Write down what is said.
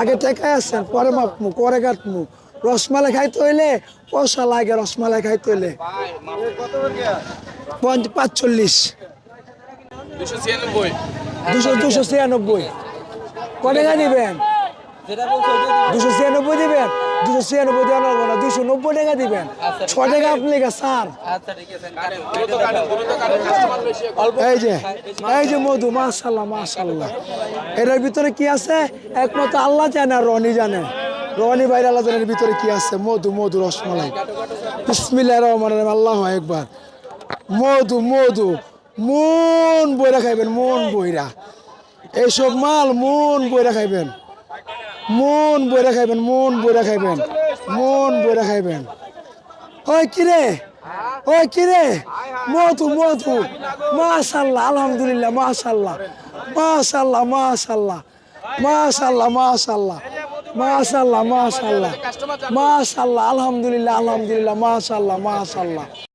আগে টেকায় আসেন পরে মাপমু পরে কাটমু রসমালাই খাইতে হইলে পয়সা লাগে রসমালাই খাইতে হইলে। পাঁচচল্লিশ। দুশো ছিয়ানব্বই। দুশো ছিয়ানব্বই। ক টাকা দিবেন? দুশো ছিয়ানব্বই দিবেন? দুশো ছিয়ানব্বই দেওয়া লাগবে না দুশো নব্বই টাকা দিবেন। ছ টাকা আপনি স্যার। বেশি এই যে এই যে মধু মাশাল্লাহ মাশাল্লাহ এটার ভিতরে কি আছে? একমাত্র আল্লাহ জানে আর রনি জানে। রনি ভাই আল্লাহ জানের ভিতরে কি আছে? মধু মধু রসমালাই। বিসমিল্লাহ রহমান রহিম আল্লাহ একবার মধু মধু মন বইরা খাইবেন মন বইরা। এইসব মাল মন বইরা খাইবেন। মন বইরা খাইবেন মন বইরা খাইবেন। মন বইরা খাইবেন। ওই কিরে ওই কিরে মতু মতু মাশাল্লাহ আলহামদুলিল্লাহ মাশাল্লাহ মাশাল্লাহ মাশাল্লাহ মাশাল্লাহ মাশাল্লাহ মাশাল্লাহ মাশাল্লাহ মাশাল্লাহ আলহামদুলিল্লাহ আলহামদুলিল্লাহ মাশাল্লাহ মাশাল্লাহ